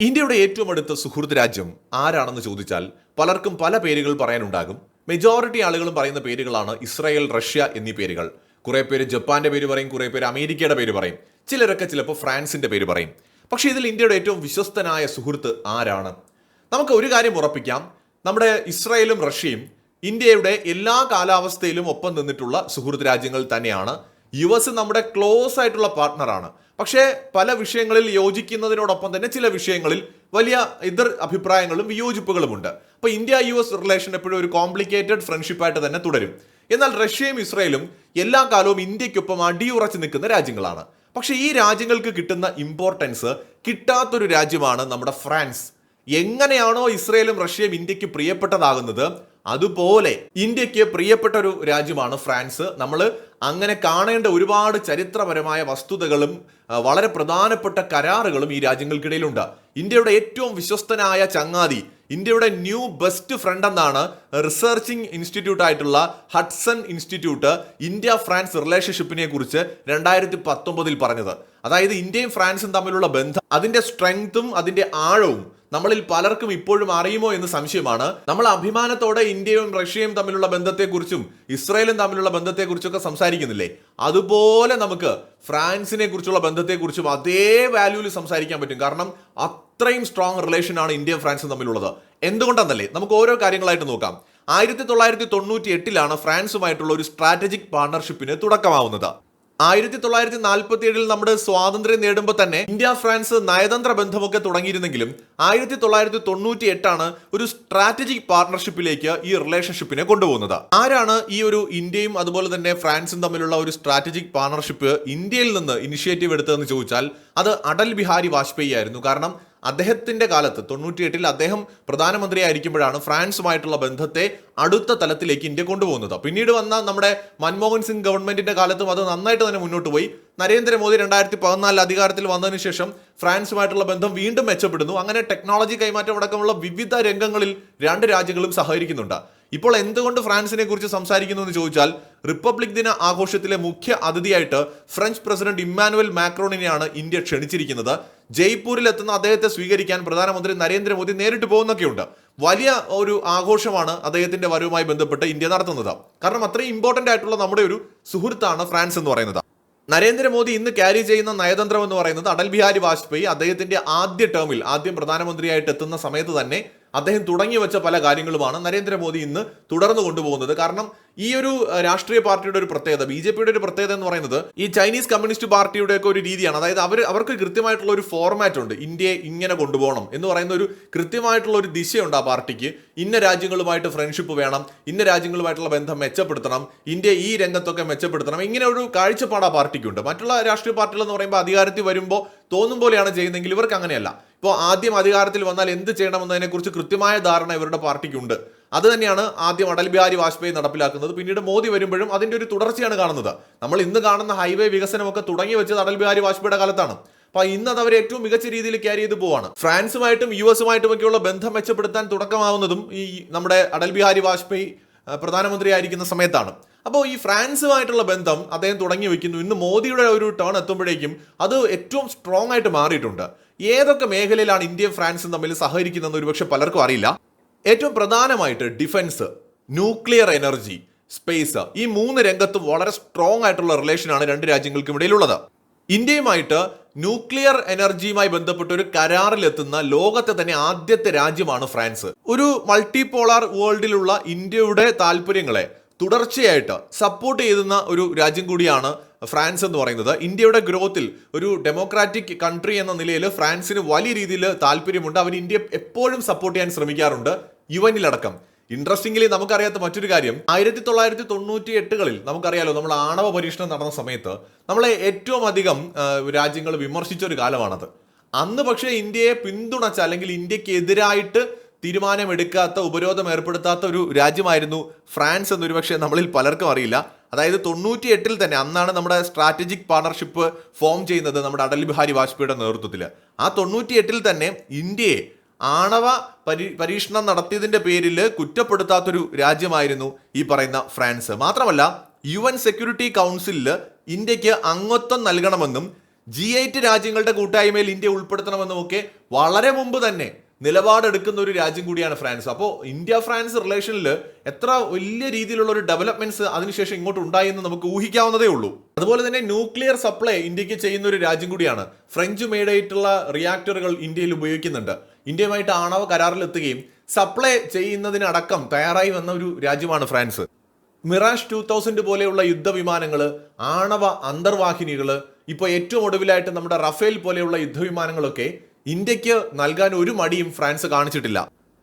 ഇന്ത്യയുടെ ഏറ്റവും അടുത്ത സുഹൃത്ത് രാജ്യം ആരാണെന്ന് ചോദിച്ചാൽ പലർക്കും പല പേരുകൾ പറയാനുണ്ടാകും. മെജോറിറ്റി ആളുകളും പറയുന്ന പേരുകളാണ് ഇസ്രായേൽ റഷ്യ എന്നീ പേരുകൾ. കുറെ പേര് ജപ്പാന്റെ പേര് പറയും കുറെ പേര് അമേരിക്കയുടെ പേര് പറയും. ചിലരൊക്കെ ചിലപ്പോൾ ഫ്രാൻസിന്റെ പേര് പറയും. പക്ഷേ ഇതിൽ ഇന്ത്യയുടെ ഏറ്റവും വിശ്വസ്തനായ സുഹൃത്ത് ആരാണ്? നമുക്ക് ഒരു കാര്യം ഉറപ്പിക്കാം. നമ്മുടെ ഇസ്രായേലും റഷ്യയും ഇന്ത്യയുടെ എല്ലാ കാലാവസ്ഥയിലും ഒപ്പം നിന്നിട്ടുള്ള സുഹൃത്ത് രാജ്യങ്ങൾ തന്നെയാണ്. യു എസ് നമ്മുടെ ക്ലോസ് ആയിട്ടുള്ള പാർട്ട്ണറാണ് പക്ഷേ പല വിഷയങ്ങളിൽ യോജിക്കുന്നതിനോടൊപ്പം തന്നെ ചില വിഷയങ്ങളിൽ വലിയ എതിർ അഭിപ്രായങ്ങളും വിയോജിപ്പുകളുമുണ്ട് അപ്പോൾ ഇന്ത്യ യു എസ് റിലേഷൻ എപ്പോഴും ഒരു കോംപ്ലിക്കേറ്റഡ് ഫ്രണ്ട്ഷിപ്പായിട്ട് തന്നെ തുടരും. എന്നാൽ റഷ്യയും ഇസ്രയേലും എല്ലാ കാലവും ഇന്ത്യക്കൊപ്പം അടിയുറച്ച് നിൽക്കുന്ന രാജ്യങ്ങളാണ്. പക്ഷേ ഈ രാജ്യങ്ങൾക്ക് കിട്ടുന്ന ഇമ്പോർട്ടൻസ് കിട്ടാത്തൊരു രാജ്യമാണ് നമ്മുടെ ഫ്രാൻസ്. എങ്ങനെയാണോ ഇസ്രയേലും റഷ്യയും ഇന്ത്യയ്ക്ക് പ്രിയപ്പെട്ടതാകുന്നത് അതുപോലെ ഇന്ത്യയ്ക്ക് പ്രിയപ്പെട്ട ഒരു രാജ്യമാണ് ഫ്രാൻസ്. നമ്മൾ അങ്ങനെ കാണേണ്ട ഒരുപാട് ചരിത്രപരമായ വസ്തുതകളും വളരെ പ്രധാനപ്പെട്ട കരാറുകളും ഈ രാജ്യങ്ങൾക്കിടയിലുണ്ട്. ഇന്ത്യയുടെ ഏറ്റവും വിശ്വസ്തനായ ചങ്ങാതി ഇന്ത്യയുടെ ന്യൂ ബെസ്റ്റ് ഫ്രണ്ട് എന്നാണ് റിസർച്ചിങ് ഇൻസ്റ്റിറ്റ്യൂട്ട് ആയിട്ടുള്ള ഹഡ്സൺ ഇൻസ്റ്റിറ്റ്യൂട്ട് ഇന്ത്യ ഫ്രാൻസ് റിലേഷൻഷിപ്പിനെ കുറിച്ച് രണ്ടായിരത്തി പത്തൊമ്പതിൽ പറഞ്ഞത്. അതായത് ഇന്ത്യയും ഫ്രാൻസും തമ്മിലുള്ള ബന്ധം അതിന്റെ സ്ട്രെങ്തും അതിന്റെ ആഴവും നമ്മളിൽ പലർക്കും ഇപ്പോഴും അറിയുമോ എന്ന് സംശയമാണ്. നമ്മൾ അഭിമാനത്തോടെ ഇന്ത്യയും റഷ്യയും തമ്മിലുള്ള ബന്ധത്തെക്കുറിച്ചും ഇസ്രയേലും തമ്മിലുള്ള ബന്ധത്തെക്കുറിച്ചൊക്കെ സംസാരിക്കുന്നില്ലേ? അതുപോലെ നമുക്ക് ഫ്രാൻസിനെ കുറിച്ചുള്ള ബന്ധത്തെക്കുറിച്ചും അതേ വാല്യൂവിൽ സംസാരിക്കാൻ പറ്റും. കാരണം അത്രയും സ്ട്രോങ് റിലേഷൻ ആണ് ഇന്ത്യയും ഫ്രാൻസും തമ്മിലുള്ളത്. എന്തുകൊണ്ടാണെന്നല്ലേ നമുക്ക് ഓരോ കാര്യങ്ങളായിട്ട് നോക്കാം. ആയിരത്തി തൊള്ളായിരത്തി തൊണ്ണൂറ്റി എട്ടിലാണ് ഫ്രാൻസുമായിട്ടുള്ള ഒരു സ്ട്രാറ്റജിക് പാർട്ണർഷിപ്പിന് തുടക്കമാവുന്നത്. ആയിരത്തി തൊള്ളായിരത്തി നാൽപ്പത്തി ഏഴിൽ നമ്മുടെ സ്വാതന്ത്ര്യം നേടുമ്പോൾ തന്നെ ഇന്ത്യ ഫ്രാൻസ് നയതന്ത്ര ബന്ധമൊക്കെ തുടങ്ങിയിരുന്നെങ്കിലും ആയിരത്തി തൊള്ളായിരത്തി തൊണ്ണൂറ്റി എട്ടാണ് ഒരു സ്ട്രാറ്റജിക് പാർട്ണർഷിപ്പിലേക്ക് ഈ റിലേഷൻഷിപ്പിനെ കൊണ്ടുപോകുന്നത്. ആരാണ് ഈ ഒരു ഇന്ത്യയും അതുപോലെ തന്നെ ഫ്രാൻസും തമ്മിലുള്ള ഒരു സ്ട്രാറ്റജിക് പാർട്ണർഷിപ്പ് ഇന്ത്യയിൽ നിന്ന് ഇനിഷ്യേറ്റീവ് എടുത്തതെന്ന് ചോദിച്ചാൽ അത് അടൽ ബിഹാരി വാജ്പേയി ആയിരുന്നു. കാരണം അദ്ദേഹത്തിന്റെ കാലത്ത് തൊണ്ണൂറ്റിയെട്ടിൽ അദ്ദേഹം പ്രധാനമന്ത്രി ആയിരിക്കുമ്പോഴാണ് ഫ്രാൻസുമായിട്ടുള്ള ബന്ധത്തെ അടുത്ത തലത്തിലേക്ക് ഇന്ത്യ കൊണ്ടുപോകുന്നത്. പിന്നീട് വന്ന നമ്മുടെ മൻമോഹൻ സിംഗ് ഗവൺമെന്റിന്റെ കാലത്തും അത് നന്നായിട്ട് തന്നെ മുന്നോട്ട് പോയി. നരേന്ദ്രമോദി രണ്ടായിരത്തി പതിനാലിൽ അധികാരത്തിൽ വന്നതിന് ശേഷം ഫ്രാൻസുമായിട്ടുള്ള ബന്ധം വീണ്ടും മെച്ചപ്പെടുന്നു. അങ്ങനെ ടെക്നോളജി കൈമാറ്റം അടക്കമുള്ള വിവിധ രംഗങ്ങളിൽ രണ്ട് രാജ്യങ്ങളും സഹകരിക്കുന്നുണ്ട്. ഇപ്പോൾ എന്തുകൊണ്ട് ഫ്രാൻസിനെ കുറിച്ച് സംസാരിക്കുന്നു എന്ന് ചോദിച്ചാൽ റിപ്പബ്ലിക് ദിന ആഘോഷത്തിലെ മുഖ്യ അതിഥിയായിട്ട് ഫ്രഞ്ച് പ്രസിഡന്റ് ഇമ്മാനുവൽ മാക്രോണിനെയാണ് ഇന്ത്യ ക്ഷണിച്ചിരിക്കുന്നത്. ജയ്പൂരിൽ എത്തുന്ന അദ്ദേഹത്തെ സ്വീകരിക്കാൻ പ്രധാനമന്ത്രി നരേന്ദ്രമോദി നേരിട്ട് പോകുന്നൊക്കെയുണ്ട്. വലിയ ഒരു ആഘോഷമാണ് അദ്ദേഹത്തിന്റെ വരവുമായി ബന്ധപ്പെട്ട് ഇന്ത്യ നടത്തുന്നത്. കാരണം അത്രയും ഇമ്പോർട്ടന്റ് ആയിട്ടുള്ള നമ്മുടെ ഒരു സുഹൃത്താണ് ഫ്രാൻസ് എന്ന് പറയുന്നത്. നരേന്ദ്രമോദി ഇന്ന് ക്യാരി ചെയ്യുന്ന നയതന്ത്രം എന്ന് പറയുന്നത് അടൽ ബിഹാരി വാജ്പേയി അദ്ദേഹത്തിന്റെ ആദ്യ ടേമിൽ ആദ്യം പ്രധാനമന്ത്രിയായിട്ട് എത്തുന്ന സമയത്ത് തന്നെ അദ്ദേഹം തുടങ്ങി വെച്ച പല കാര്യങ്ങളുമാണ് നരേന്ദ്രമോദി ഇന്ന് തുടർന്നു കൊണ്ടുപോകുന്നത്. കാരണം ഈ ഒരു രാഷ്ട്രീയ പാർട്ടിയുടെ ഒരു പ്രത്യേകത ബി ജെ പിയുടെ ഒരു പ്രത്യേകത എന്ന് പറയുന്നത് ഈ ചൈനീസ് കമ്മ്യൂണിസ്റ്റ് പാർട്ടിയുടെ ഒക്കെ ഒരു രീതിയാണ്. അതായത് അവർ അവർക്ക് കൃത്യമായിട്ടുള്ള ഒരു ഫോർമാറ്റ് ഉണ്ട്. ഇന്ത്യയെ ഇങ്ങനെ കൊണ്ടുപോകണം എന്ന് പറയുന്ന ഒരു കൃത്യമായിട്ടുള്ള ഒരു ദിശയുണ്ട് ആ പാർട്ടിക്ക്. ഇന്ന രാജ്യങ്ങളുമായിട്ട് ഫ്രണ്ട്ഷിപ്പ് വേണം. ഇന്ന രാജ്യങ്ങളുമായിട്ടുള്ള ബന്ധം മെച്ചപ്പെടുത്തണം. ഇന്ത്യ ഈ രംഗത്തൊക്കെ മെച്ചപ്പെടുത്തണം. ഇങ്ങനെ ഒരു കാഴ്ചപ്പാട് ആ പാർട്ടിക്കുണ്ട്. മറ്റുള്ള രാഷ്ട്രീയ പാർട്ടികൾ എന്ന് പറയുമ്പോൾ അധികാരത്തിൽ വരുമ്പോൾ തോന്നും പോലെയാണ് ചെയ്യുന്നതെങ്കിൽ ഇവർക്ക് അങ്ങനെയല്ല. ഇപ്പോൾ ആദ്യം അധികാരത്തിൽ വന്നാൽ എന്ത് ചെയ്യണമെന്നതിനെക്കുറിച്ച് കൃത്യമായ ധാരണ ഇവരുടെ പാർട്ടിക്കുണ്ട്. അത് തന്നെയാണ് ആദ്യം അടൽ ബിഹാരി വാജ്പേയി നടപ്പിലാക്കുന്നത്. പിന്നീട് മോദി വരുമ്പോഴും അതിന്റെ ഒരു തുടർച്ചയാണ് കാണുന്നത്. നമ്മൾ ഇന്ന് കാണുന്ന ഹൈവേ വികസനമൊക്കെ തുടങ്ങി വെച്ചത് അടൽ ബിഹാരി വാജ്പേയിയുടെ കാലത്താണ്. അപ്പൊ ഇന്ന് അത് അവർ ഏറ്റവും മികച്ച രീതിയിൽ ക്യാരി ചെയ്തു പോവാണ്. ഫ്രാൻസുമായിട്ടും യു എസുമായിട്ടും ഒക്കെയുള്ള ബന്ധം മെച്ചപ്പെടുത്താൻ തുടക്കമാവുന്നതും ഈ നമ്മുടെ അടൽ ബിഹാരി വാജ്പേയി പ്രധാനമന്ത്രിയായിരിക്കുന്ന സമയത്താണ്. അപ്പോൾ ഈ ഫ്രാൻസുമായിട്ടുള്ള ബന്ധം അദ്ദേഹം തുടങ്ങി വെക്കുന്നു. ഇന്ന് മോദിയുടെ ഒരു ടേൺ എത്തുമ്പോഴേക്കും അത് ഏറ്റവും സ്ട്രോങ് ആയിട്ട് മാറിയിട്ടുണ്ട്. ഏതൊക്കെ മേഖലയിലാണ് ഇന്ത്യയും ഫ്രാൻസും തമ്മിൽ സഹകരിക്കുന്നതെന്ന് ഒരുപക്ഷെ പലർക്കും അറിയില്ല. ഏറ്റവും പ്രധാനമായിട്ട് ഡിഫൻസ് ന്യൂക്ലിയർ എനർജി സ്പേസ് ഈ മൂന്ന് രംഗത്തും വളരെ സ്ട്രോങ് ആയിട്ടുള്ള റിലേഷനാണ് രണ്ട് രാജ്യങ്ങൾക്കും ഇടയിലുള്ളത്. ഇന്ത്യയുമായിട്ട് ന്യൂക്ലിയർ എനർജിയുമായി ബന്ധപ്പെട്ട ഒരു കരാറിലെത്തുന്ന ലോകത്തെ തന്നെ ആദ്യത്തെ രാജ്യമാണ് ഫ്രാൻസ്. ഒരു മൾട്ടിപോളാർ വേൾഡിലുള്ള ഇന്ത്യയുടെ താല്പര്യങ്ങളെ തുടർച്ചയായിട്ട് സപ്പോർട്ട് ചെയ്യുന്ന ഒരു രാജ്യം കൂടിയാണ് ഫ്രാൻസ് എന്ന് പറയുന്നത്. ഇന്ത്യയുടെ ഗ്രോത്തിൽ ഒരു ഡെമോക്രാറ്റിക് കൺട്രി എന്ന നിലയിൽ ഫ്രാൻസിന് വലിയ രീതിയിൽ താല്പര്യമുണ്ട്. അവർ ഇന്ത്യയെ എപ്പോഴും സപ്പോർട്ട് ചെയ്യാൻ ശ്രമിക്കാറുണ്ട്. യു എനിലടക്കം ഇൻട്രസ്റ്റിംഗ്ലി നമുക്കറിയാത്ത മറ്റൊരു കാര്യം. ആയിരത്തി തൊള്ളായിരത്തി തൊണ്ണൂറ്റി എട്ടുകളിൽ നമുക്കറിയാലോ നമ്മൾ ആണവ പരീക്ഷണം നടന്ന സമയത്ത് നമ്മളെ ഏറ്റവും അധികം രാജ്യങ്ങൾ വിമർശിച്ച ഒരു കാലമാണത്. അന്ന് പക്ഷേ ഇന്ത്യയെ പിന്തുണച്ച അല്ലെങ്കിൽ ഇന്ത്യക്കെതിരായിട്ട് തീരുമാനമെടുക്കാത്ത ഉപരോധം ഏർപ്പെടുത്താത്ത ഒരു രാജ്യമായിരുന്നു ഫ്രാൻസ് എന്നൊരു പക്ഷേ നമ്മളിൽ പലർക്കും അറിയില്ല. അതായത് തൊണ്ണൂറ്റി എട്ടിൽ തന്നെ അന്നാണ് നമ്മുടെ സ്ട്രാറ്റജിക് പാർട്ണർഷിപ്പ് ഫോം ചെയ്യുന്നത് നമ്മുടെ അടൽ ബിഹാരി വാജ്പേയിയുടെ നേതൃത്വത്തിൽ ആ തൊണ്ണൂറ്റി എട്ടിൽ തന്നെ ഇന്ത്യയെ ആണവ പരി പരീക്ഷണം നടത്തിയതിന്റെ പേരിൽ കുറ്റപ്പെടുത്താത്തൊരു രാജ്യമായിരുന്നു ഈ പറയുന്ന ഫ്രാൻസ്. മാത്രമല്ല യു എൻ സെക്യൂരിറ്റി കൗൺസിലിൽ ഇന്ത്യയ്ക്ക് അംഗത്വം നൽകണമെന്നും ജി എയ്റ്റ് രാജ്യങ്ങളുടെ കൂട്ടായ്മയിൽ ഇന്ത്യ ഉൾപ്പെടുത്തണമെന്നും ഒക്കെ വളരെ മുമ്പ് തന്നെ നിലപാടെടുക്കുന്ന ഒരു രാജ്യം കൂടിയാണ് ഫ്രാൻസ്. അപ്പോൾ ഇന്ത്യ ഫ്രാൻസ് റിലേഷനിൽ എത്ര വലിയ രീതിയിലുള്ള ഒരു ഡെവലപ്മെന്റ്സ് അതിനുശേഷം ഇങ്ങോട്ട് ഉണ്ടായി എന്ന് നമുക്ക് ഊഹിക്കാവുന്നതേ ഉള്ളൂ. അതുപോലെ തന്നെ ന്യൂക്ലിയർ സപ്ലൈ ഇന്ത്യയ്ക്ക് ചെയ്യുന്ന ഒരു രാജ്യം കൂടിയാണ്. ഫ്രഞ്ച് മെയ്ഡായിട്ടുള്ള റിയാക്ടറുകൾ ഇന്ത്യയിൽ ഉപയോഗിക്കുന്നുണ്ട്. ഇന്ത്യയുമായിട്ട് ആണവ കരാറിലെത്തുകയും സപ്ലൈ ചെയ്യുന്നതിനടക്കം തയ്യാറായി വന്ന ഒരു രാജ്യമാണ് ഫ്രാൻസ്. മിറാഷ് ടു തൗസൻഡ് പോലെയുള്ള യുദ്ധവിമാനങ്ങൾ ആണവ അന്തർവാഹിനികൾ ഇപ്പോൾ ഏറ്റവും ഒടുവിലായിട്ട് നമ്മുടെ റഫേൽ പോലെയുള്ള യുദ്ധവിമാനങ്ങളൊക്കെ ഇന്ത്യയ്ക്ക് നൽകാൻ ഒരു മടിയും ഫ്രാൻസ് കാണിച്ചിട്ടില്ല.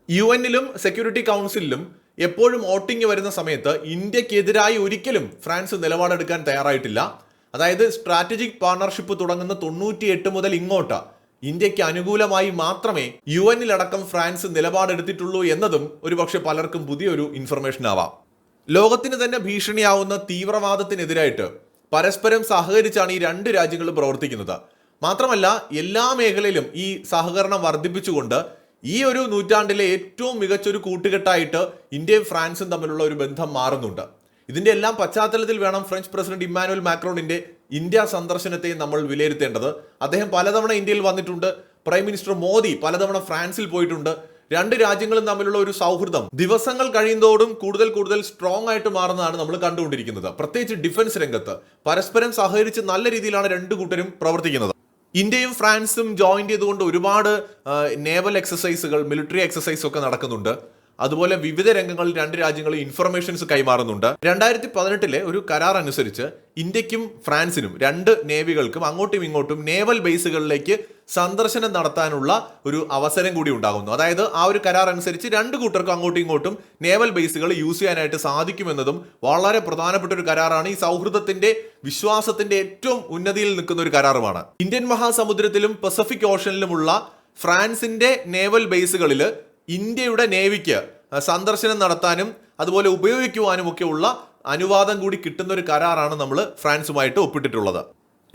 യു എന്നിലും സെക്യൂരിറ്റി കൗൺസിലിലും എപ്പോഴും വോട്ടിംഗ് വരുന്ന സമയത്ത് ഇന്ത്യക്കെതിരായി ഒരിക്കലും ഫ്രാൻസ് നിലപാടെടുക്കാൻ തയ്യാറായിട്ടില്ല. അതായത് സ്ട്രാറ്റജിക് പാർട്ണർഷിപ്പ് തുടങ്ങുന്ന തൊണ്ണൂറ്റി മുതൽ ഇങ്ങോട്ട്. ഇന്ത്യയ്ക്ക് അനുകൂലമായി മാത്രമേ യു എന്നിലടക്കം ഫ്രാൻസ് നിലപാടെടുത്തിട്ടുള്ളൂ എന്നതും ഒരുപക്ഷെ പലർക്കും പുതിയൊരു ഇൻഫർമേഷൻ ആവാം. ലോകത്തിന് തന്നെ ഭീഷണിയാവുന്ന തീവ്രവാദത്തിനെതിരായിട്ട് പരസ്പരം സഹകരിച്ചാണ് ഈ രണ്ട് രാജ്യങ്ങളും പ്രവർത്തിക്കുന്നത്. മാത്രമല്ല എല്ലാ മേഖലയിലും ഈ സഹകരണം വർദ്ധിപ്പിച്ചുകൊണ്ട് ഈ ഒരു നൂറ്റാണ്ടിലെ ഏറ്റവും മികച്ചൊരു കൂട്ടുകെട്ടായിട്ട് ഇന്ത്യയും ഫ്രാൻസും തമ്മിലുള്ള ഒരു ബന്ധം മാറുന്നുണ്ട്. ഇതിന്റെ എല്ലാം പശ്ചാത്തലത്തിൽ വേണം ഫ്രഞ്ച് പ്രസിഡന്റ് ഇമ്മാനുവൽ മാക്രോണിന്റെ ഇന്ത്യ സന്ദർശനത്തെയും നമ്മൾ വിലയിരുത്തേണ്ടത്. അദ്ദേഹം പലതവണ ഇന്ത്യയിൽ വന്നിട്ടുണ്ട്. പ്രൈം മിനിസ്റ്റർ മോദി പലതവണ ഫ്രാൻസിൽ പോയിട്ടുണ്ട്. രണ്ട് രാജ്യങ്ങളും തമ്മിലുള്ള ഒരു സൗഹൃദം ദിവസങ്ങൾ കഴിയുന്നതോടും കൂടുതൽ കൂടുതൽ സ്ട്രോങ് ആയിട്ട് മാറുന്നതാണ് നമ്മൾ കണ്ടുകൊണ്ടിരിക്കുന്നത്. പ്രത്യേകിച്ച് ഡിഫൻസ് രംഗത്ത് പരസ്പരം സഹകരിച്ച് നല്ല രീതിയിലാണ് രണ്ട് കൂട്ടരും പ്രവർത്തിക്കുന്നത്. ഇന്ത്യയും ഫ്രാൻസും ജോയിൻ ചെയ്തുകൊണ്ട് ഒരുപാട് നേവൽ എക്സസൈസുകൾ മിലിറ്ററി എക്സസൈസ് ഒക്കെ നടക്കുന്നുണ്ട്. അതുപോലെ വിവിധ രംഗങ്ങളിൽ രണ്ട് രാജ്യങ്ങളും ഇൻഫർമേഷൻസ് കൈമാറുന്നുണ്ട്. രണ്ടായിരത്തി പതിനെട്ടിലെ ഒരു കരാർ അനുസരിച്ച് ഇന്ത്യക്കും ഫ്രാൻസിനും രണ്ട് നേവികൾക്കും അങ്ങോട്ടും ഇങ്ങോട്ടും നേവൽ ബേസുകളിലേക്ക് സന്ദർശനം നടത്താനുള്ള ഒരു അവസരം കൂടി ഉണ്ടാകുന്നു. അതായത് ആ ഒരു കരാർ അനുസരിച്ച് രണ്ട് കൂട്ടർക്കും അങ്ങോട്ടും ഇങ്ങോട്ടും നേവൽ ബേസുകൾ യൂസ് ചെയ്യാനായിട്ട് സാധിക്കുമെന്നതും വളരെ പ്രധാനപ്പെട്ട ഒരു കരാറാണ്. ഈ സൗഹൃദത്തിന്റെ വിശ്വാസത്തിന്റെ ഏറ്റവും ഉന്നതിയിൽ നിൽക്കുന്ന ഒരു കരാറുമാണ്. ഇന്ത്യൻ മഹാസമുദ്രത്തിലും പസഫിക് ഓഷനിലുമുള്ള ഫ്രാൻസിന്റെ നേവൽ ബേസുകളിൽ ഇന്ത്യയുടെ നേവിക്ക് സന്ദർശനം നടത്താനും അതുപോലെ ഉപയോഗിക്കുവാനും ഒക്കെ ഉള്ള അനുവാദം കൂടി കിട്ടുന്ന ഒരു കരാറാണ് നമ്മൾ ഫ്രാൻസുമായിട്ട് ഒപ്പിട്ടിട്ടുള്ളത്.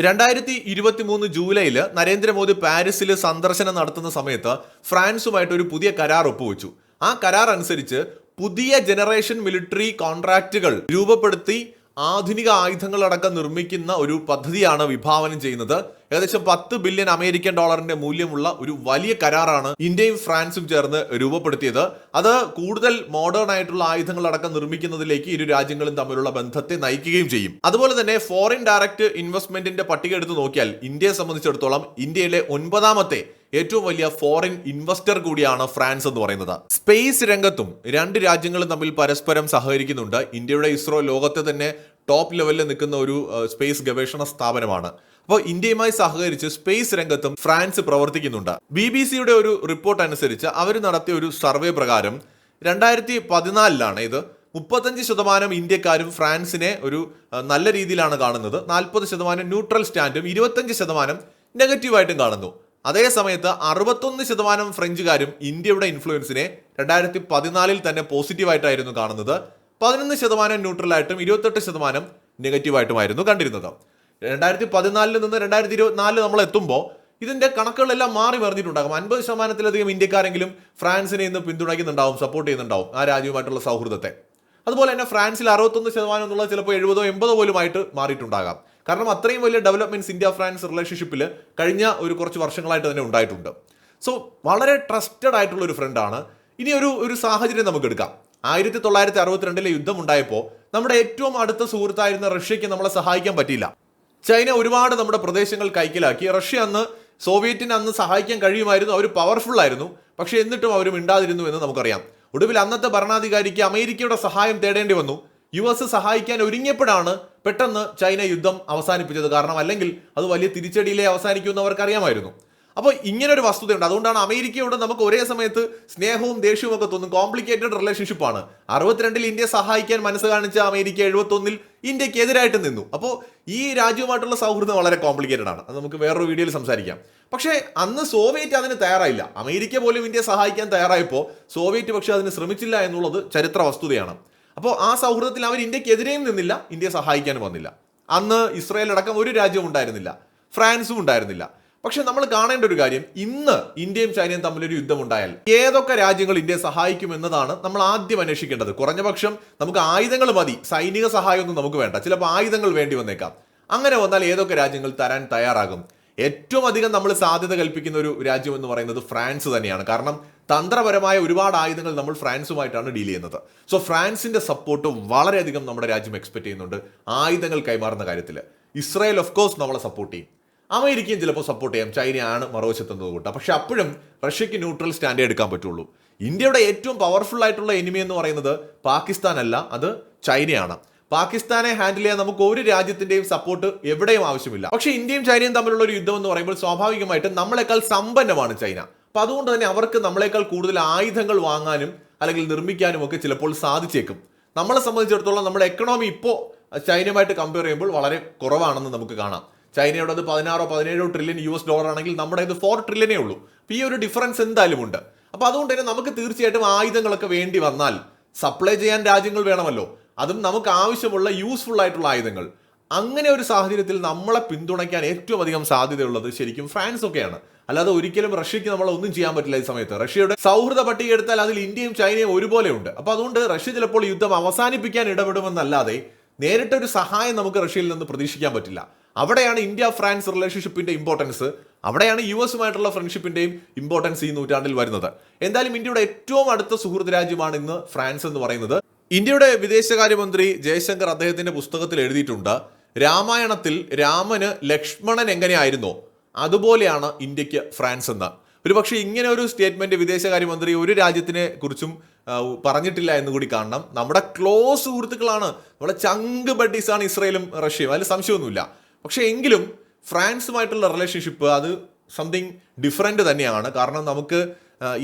രണ്ടായിരത്തി ഇരുപത്തി മൂന്ന് ജൂലൈയിൽ നരേന്ദ്രമോദി പാരീസിൽ സന്ദർശനം നടത്തുന്ന സമയത്ത് ഫ്രാൻസുമായിട്ട് ഒരു പുതിയ കരാർ ഒപ്പുവെച്ചു. ആ കരാർ അനുസരിച്ച് പുതിയ ജനറേഷൻ മിലിറ്ററി കോൺട്രാക്റ്റുകൾ രൂപപ്പെടുത്തി ആധുനിക ആയുധങ്ങളടക്കം നിർമ്മിക്കുന്ന ഒരു പദ്ധതിയാണ് വിഭാവനം ചെയ്യുന്നത്. ഏകദേശം പത്ത് ബില്യൺ അമേരിക്കൻ ഡോളറിന്റെ മൂല്യമുള്ള ഒരു വലിയ കരാറാണ് ഇന്ത്യയും ഫ്രാൻസും ചേർന്ന് രൂപപ്പെടുത്തിയത്. അത് കൂടുതൽ മോഡേൺ ആയിട്ടുള്ള ആയുധങ്ങളടക്കം നിർമ്മിക്കുന്നതിലേക്ക് ഇരു രാജ്യങ്ങളും തമ്മിലുള്ള ബന്ധത്തെ നയിക്കുകയും ചെയ്യും. അതുപോലെ തന്നെ ഫോറിൻ ഡയറക്റ്റ് ഇൻവെസ്റ്റ്മെന്റിന്റെ പട്ടിക എടുത്ത് നോക്കിയാൽ ഇന്ത്യയെ സംബന്ധിച്ചിടത്തോളം ഇന്ത്യയിലെ ഒൻപതാമത്തെ ഏറ്റവും വലിയ ഫോറിൻ ഇൻവെസ്റ്റർ കൂടിയാണ് ഫ്രാൻസ് എന്ന് പറയുന്നത്. സ്പേസ് രംഗത്തും രണ്ട് രാജ്യങ്ങളും തമ്മിൽ പരസ്പരം സഹകരിക്കുന്നുണ്ട്. ഇന്ത്യയുടെ ഇസ്രോ ലോകത്തെ തന്നെ ടോപ്പ് ലെവലിൽ നിൽക്കുന്ന ഒരു സ്പേസ് ഗവേഷണ സ്ഥാപനമാണ്. അപ്പോൾ ഇന്ത്യയുമായി സഹകരിച്ച് സ്പേസ് രംഗത്തും ഫ്രാൻസ് പ്രവർത്തിക്കുന്നുണ്ട്. ബി ബി സിയുടെ ഒരു റിപ്പോർട്ട് അനുസരിച്ച് അവർ നടത്തിയ ഒരു സർവേ പ്രകാരം രണ്ടായിരത്തി പതിനാലിലാണ് ഇത്. മുപ്പത്തഞ്ച് ശതമാനം ഇന്ത്യക്കാരും ഫ്രാൻസിനെ ഒരു നല്ല രീതിയിലാണ് കാണുന്നത്. നാൽപ്പത് ശതമാനം ന്യൂട്രൽ സ്റ്റാൻഡും ഇരുപത്തഞ്ച് ശതമാനം നെഗറ്റീവായിട്ടും കാണുന്നു. അതേ സമയത്ത് അറുപത്തൊന്ന് ശതമാനം ഫ്രഞ്ചുകാരും ഇന്ത്യയുടെ ഇൻഫ്ലുവൻസിനെ രണ്ടായിരത്തി പതിനാലിൽ തന്നെ പോസിറ്റീവായിട്ടായിരുന്നു കാണുന്നത്. പതിനൊന്ന് ശതമാനം ന്യൂട്രലായിട്ടും ഇരുപത്തെട്ട് ശതമാനം നെഗറ്റീവായിട്ടുമായിരുന്നു കണ്ടിരുന്നത്. രണ്ടായിരത്തി പതിനാലിൽ നിന്ന് രണ്ടായിരത്തി ഇരുപത്തിനാലിൽ നമ്മൾ എത്തുമ്പോൾ ഇതിന്റെ കണക്കുകളെല്ലാം മാറി മറിഞ്ഞിട്ടുണ്ടാകും. അൻപത് ശതമാനത്തിലധികം ഇന്ത്യക്കാരെങ്കിലും ഫ്രാൻസിനെ ഇന്ന് പിന്തുണയ്ക്കുന്നുണ്ടാവും സപ്പോർട്ട് ചെയ്യുന്നുണ്ടാവും ആ രാജ്യവുമായിട്ടുള്ള സൗഹൃദത്തെ. അതുപോലെ തന്നെ ഫ്രാൻസിൽ അറുപത്തൊന്ന് ശതമാനം എന്നുള്ളത് ചിലപ്പോൾ എഴുപതോ എൺപതോ പോലുമായിട്ട് മാറിയിട്ടുണ്ടാകാം. കാരണം അത്രയും വലിയ ഡെവലപ്മെന്റ്സ് ഇന്ത്യ ഫ്രാൻസ് റിലേഷൻഷിപ്പിൽ കഴിഞ്ഞ ഒരു കുറച്ച് വർഷങ്ങളായിട്ട് തന്നെ ഉണ്ടായിട്ടുണ്ട്. സോ വളരെ ട്രസ്റ്റഡ് ആയിട്ടുള്ള ഒരു ഫ്രണ്ടാണ് ഇനി ഒരു ഒരു സാഹചര്യം നമുക്ക് എടുക്കാം. ആയിരത്തി തൊള്ളായിരത്തി അറുപത്തിരണ്ടിലെ യുദ്ധം ഉണ്ടായപ്പോൾ നമ്മുടെ ഏറ്റവും അടുത്ത സുഹൃത്തായിരുന്ന റഷ്യയ്ക്ക് നമ്മളെ സഹായിക്കാൻ പറ്റിയില്ല. ചൈന ഒരുപാട് നമ്മുടെ പ്രദേശങ്ങൾ കൈക്കലാക്കി. റഷ്യ അന്ന് സോവിയറ്റിന് അന്ന് സഹായിക്കാൻ കഴിയുമായിരുന്നു. അവർ പവർഫുൾ ആയിരുന്നു. പക്ഷെ എന്നിട്ടും അവർ ഇണ്ടാതിരുന്നു എന്ന് നമുക്കറിയാം. ഒടുവിൽ അന്നത്തെ ഭരണാധികാരിക്ക് അമേരിക്കയുടെ സഹായം തേടേണ്ടി വന്നു. യു എസ് സഹായിക്കാൻ ഒരുങ്ങിയപ്പോഴാണ് പെട്ടെന്ന് ചൈന യുദ്ധം അവസാനിപ്പിച്ചത്. കാരണം അല്ലെങ്കിൽ അത് വലിയ തിരിച്ചടിയിലേ അവസാനിക്കുമെന്ന് അവർക്ക് അറിയാമായിരുന്നു അപ്പോൾ ഇങ്ങനെ ഒരു വസ്തുതയുണ്ട്. അതുകൊണ്ടാണ് അമേരിക്കയോട് നമുക്ക് ഒരേ സമയത്ത് സ്നേഹവും ദേഷ്യവും ഒക്കെ തോന്നും. കോംപ്ലിക്കേറ്റഡ് റിലേഷൻഷിപ്പാണ് അറുപത്തിരണ്ടിൽ ഇന്ത്യ സഹായിക്കാൻ മനസ്സ് കാണിച്ച അമേരിക്ക എഴുപത്തൊന്നിൽ ഇന്ത്യയ്ക്ക് എതിരായിട്ട് നിന്നു. അപ്പോൾ ഈ രാജ്യവുമായിട്ടുള്ള സൗഹൃദം വളരെ കോംപ്ലിക്കേറ്റഡ് ആണ്. അത് നമുക്ക് വേറൊരു വീഡിയോയിൽ സംസാരിക്കാം. പക്ഷേ അന്ന് സോവിയറ്റ് അതിന് തയ്യാറായില്ല. അമേരിക്ക പോലും ഇന്ത്യയെ സഹായിക്കാൻ തയ്യാറായപ്പോൾ സോവിയറ്റ് പക്ഷേ അതിന് ശ്രമിച്ചില്ല എന്നുള്ളത് ചരിത്ര വസ്തുതയാണ്. അപ്പോൾ ആ സൗഹൃദത്തിൽ അവർ ഇന്ത്യക്കെതിരെയും നിന്നില്ല ഇന്ത്യയെ സഹായിക്കാനും വന്നില്ല. അന്ന് ഇസ്രായേൽ അടക്കം ഒരു രാജ്യവും ഉണ്ടായിരുന്നില്ല. ഫ്രാൻസും ഉണ്ടായിരുന്നില്ല. പക്ഷെ നമ്മൾ കാണേണ്ട ഒരു കാര്യം ഇന്ന് ഇന്ത്യയും ചൈനയും തമ്മിലൊരു യുദ്ധം ഉണ്ടായാൽ ഏതൊക്കെ രാജ്യങ്ങൾ ഇന്ത്യയെ സഹായിക്കും എന്നതാണ് നമ്മൾ ആദ്യം അന്വേഷിക്കേണ്ടത്. കുറഞ്ഞ പക്ഷം നമുക്ക് ആയുധങ്ങൾ മതി സൈനിക സഹായമൊന്നും നമുക്ക് വേണ്ട. ചിലപ്പോൾ ആയുധങ്ങൾ വേണ്ടി വന്നേക്കാം. അങ്ങനെ വന്നാൽ ഏതൊക്കെ രാജ്യങ്ങൾ തരാൻ തയ്യാറാകും? ഏറ്റവും അധികം നമ്മൾ സാധ്യത കൽപ്പിക്കുന്ന ഒരു രാജ്യം എന്ന് പറയുന്നത് ഫ്രാൻസ് തന്നെയാണ്. കാരണം തന്ത്രപരമായ ഒരുപാട് ആയുധങ്ങൾ നമ്മൾ ഫ്രാൻസുമായിട്ടാണ് ഡീൽ ചെയ്യുന്നത്. സോ ഫ്രാൻസിന്റെ സപ്പോർട്ട് വളരെയധികം നമ്മുടെ രാജ്യം എക്സ്പെക്ട് ചെയ്യുന്നുണ്ട് ആയുധങ്ങൾ കൈമാറുന്ന കാര്യത്തിൽ ഇസ്രായേൽ ഓഫ് കോഴ്സ് നമ്മളെ സപ്പോർട്ട് ചെയ്യും. അമേരിക്കയും ചിലപ്പോൾ സപ്പോർട്ട് ചെയ്യാം. ചൈനയാണ് മറുവശത്തുന്നത് കൂട്ട പക്ഷെ അപ്പോഴും റഷ്യക്ക് ന്യൂട്രൽ സ്റ്റാൻഡേ എടുക്കാൻ പറ്റുള്ളൂ. ഇന്ത്യയുടെ ഏറ്റവും പവർഫുൾ ആയിട്ടുള്ള എനിമി എന്ന് പറയുന്നത് പാകിസ്ഥാനല്ല അത് ചൈനയാണ്. പാകിസ്ഥാനെ ഹാൻഡിൽ ചെയ്യാൻ നമുക്ക് ഒരു രാജ്യത്തിന്റെയും സപ്പോർട്ട് എവിടെയും ആവശ്യമില്ല. പക്ഷേ ഇന്ത്യയും ചൈനയും തമ്മിലുള്ള ഒരു യുദ്ധം എന്ന് പറയുമ്പോൾ സ്വാഭാവികമായിട്ടും നമ്മളെക്കാൾ സമ്പന്നമാണ് ചൈന. അപ്പൊ അതുകൊണ്ട് തന്നെ അവർക്ക് നമ്മളെക്കാൾ കൂടുതൽ ആയുധങ്ങൾ വാങ്ങാനും അല്ലെങ്കിൽ നിർമ്മിക്കാനും ഒക്കെ ചിലപ്പോൾ സാധിച്ചേക്കും. നമ്മളെ സംബന്ധിച്ചിടത്തോളം നമ്മുടെ എക്കണോമി ഇപ്പോൾ ചൈനയുമായിട്ട് കമ്പയർ ചെയ്യുമ്പോൾ വളരെ കുറവാണെന്ന് നമുക്ക് കാണാം. ചൈനയുടെ അത് പതിനാറോ പതിനേഴോ ട്രില്യൺ യു എസ് ഡോളർ ആണെങ്കിൽ നമ്മുടെ ഇത് ഫോർ ട്രില്യനേ ഉള്ളൂ. അപ്പോൾ ഈ ഒരു ഡിഫറൻസ് എന്തായാലും ഉണ്ട്. അപ്പോൾ അതുകൊണ്ട് തന്നെ നമുക്ക് തീർച്ചയായിട്ടും ആയുധങ്ങളൊക്കെ വേണ്ടി വന്നാൽ സപ്ലൈ ചെയ്യാൻ രാജ്യങ്ങൾ വേണമല്ലോ. അതും നമുക്ക് ആവശ്യമുള്ള യൂസ്ഫുൾ ആയിട്ടുള്ള ആയുധങ്ങൾ. അങ്ങനെ ഒരു സാഹചര്യത്തിൽ നമ്മളെ പിന്തുണയ്ക്കാൻ ഏറ്റവും അധികം സാധ്യതയുള്ളത് ശരിക്കും ഫ്രാൻസ് ഒക്കെയാണ്. അല്ലാതെ ഒരിക്കലും റഷ്യക്ക് നമ്മളെ ഒന്നും ചെയ്യാൻ പറ്റില്ല ഈ സമയത്ത്. റഷ്യയുടെ സൗഹൃദ പട്ടിക എടുത്താൽ അതിൽ ഇന്ത്യയും ചൈനയും ഒരുപോലെയുണ്ട് അപ്പൊ അതുകൊണ്ട് റഷ്യ ചിലപ്പോൾ യുദ്ധം അവസാനിപ്പിക്കാൻ ഇടപെടുമെന്നല്ലാതെ നേരിട്ടൊരു സഹായം നമുക്ക് റഷ്യയിൽ നിന്ന് പ്രതീക്ഷിക്കാൻ പറ്റില്ല. അവിടെയാണ് ഇന്ത്യ ഫ്രാൻസ് റിലേഷൻഷിപ്പിന്റെ ഇമ്പോർട്ടൻസ് അവിടെയാണ് യു എസുമായിട്ടുള്ള ഫ്രണ്ട്ഷിപ്പിന്റെയും ഇമ്പോർട്ടൻസ് ഈ നൂറ്റാണ്ടിൽ വരുന്നത്. എന്തായാലും ഇന്ത്യയുടെ ഏറ്റവും അടുത്ത സുഹൃത്ത് രാജ്യമാണ് ഇന്ന് ഫ്രാൻസ് എന്ന് പറയുന്നത്. ഇന്ത്യയുടെ വിദേശകാര്യമന്ത്രി ജയശങ്കർ അദ്ദേഹത്തിന്റെ പുസ്തകത്തിൽ എഴുതിയിട്ടുണ്ട് രാമായണത്തിൽ രാമന് ലക്ഷ്മണൻ എങ്ങനെയായിരുന്നോ? അതുപോലെയാണ് ഇന്ത്യയ്ക്ക് ഫ്രാൻസ് എന്ന്. ഒരു പക്ഷേ ഇങ്ങനെ ഒരു സ്റ്റേറ്റ്മെന്റ് വിദേശകാര്യമന്ത്രി ഒരു രാജ്യത്തിനെ കുറിച്ചും പറഞ്ഞിട്ടില്ല എന്ന് കൂടി കാണണം. നമ്മുടെ ക്ലോസ് സുഹൃത്തുക്കളാണ്. നമ്മുടെ ചങ്ക് ബഡീസാണ് ഇസ്രയേലും റഷ്യയും. അതിൽ സംശയമൊന്നുമില്ല. പക്ഷേ എങ്കിലും ഫ്രാൻസുമായിട്ടുള്ള റിലേഷൻഷിപ്പ് അത് സംതിങ് ഡിഫറെന്റ് തന്നെയാണ്. കാരണം നമുക്ക്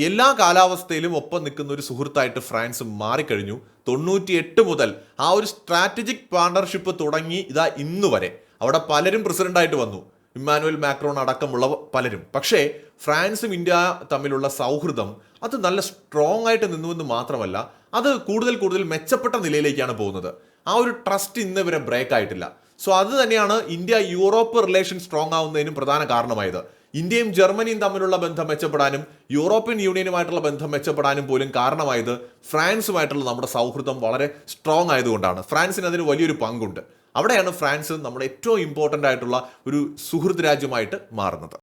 എല്ലാ കാലാവസ്ഥയിലും ഒപ്പം നിൽക്കുന്ന ഒരു സുഹൃത്തായിട്ട് ഫ്രാൻസ് മാറിക്കഴിഞ്ഞു. തൊണ്ണൂറ്റി എട്ട് മുതൽ ആ ഒരു സ്ട്രാറ്റജിക് പാർട്ണർഷിപ്പ് തുടങ്ങി ഇതാ ഇന്ന് വരെ. അവിടെ പലരും പ്രസിഡന്റായിട്ട് വന്നു. ഇമ്മാനുവൽ മാക്രോൺ അടക്കമുള്ള പലരും. പക്ഷേ ഫ്രാൻസും ഇന്ത്യ തമ്മിലുള്ള സൗഹൃദം അത് നല്ല സ്ട്രോങ് ആയിട്ട് നിന്നുവെന്ന് മാത്രമല്ല അത് കൂടുതൽ കൂടുതൽ മെച്ചപ്പെട്ട നിലയിലേക്കാണ് പോകുന്നത്. ആ ഒരു ട്രസ്റ്റ് ഇന്ന് ഇവരെ ബ്രേക്ക് ആയിട്ടില്ല. സോ അത് തന്നെയാണ് ഇന്ത്യ യൂറോപ്പ് റിലേഷൻ സ്ട്രോങ് ആവുന്നതിനും പ്രധാന കാരണമായത്. ഇന്ത്യയും ജർമ്മനിയും തമ്മിലുള്ള ബന്ധം മെച്ചപ്പെടാനും യൂറോപ്യൻ യൂണിയനുമായിട്ടുള്ള ബന്ധം മെച്ചപ്പെടാനും പോലും കാരണമായത് ഫ്രാൻസുമായിട്ടുള്ള നമ്മുടെ സൗഹൃദം വളരെ സ്ട്രോങ് ആയതുകൊണ്ടാണ്. ഫ്രാൻസിന് അതിന് വലിയൊരു പങ്കുണ്ട്. അവിടെയാണ് ഫ്രാൻസ് നമ്മുടെ ഏറ്റവും ഇമ്പോർട്ടന്റ് ആയിട്ടുള്ള ഒരു സുഹൃദ് രാജ്യമായിട്ട് മാറുന്നത്.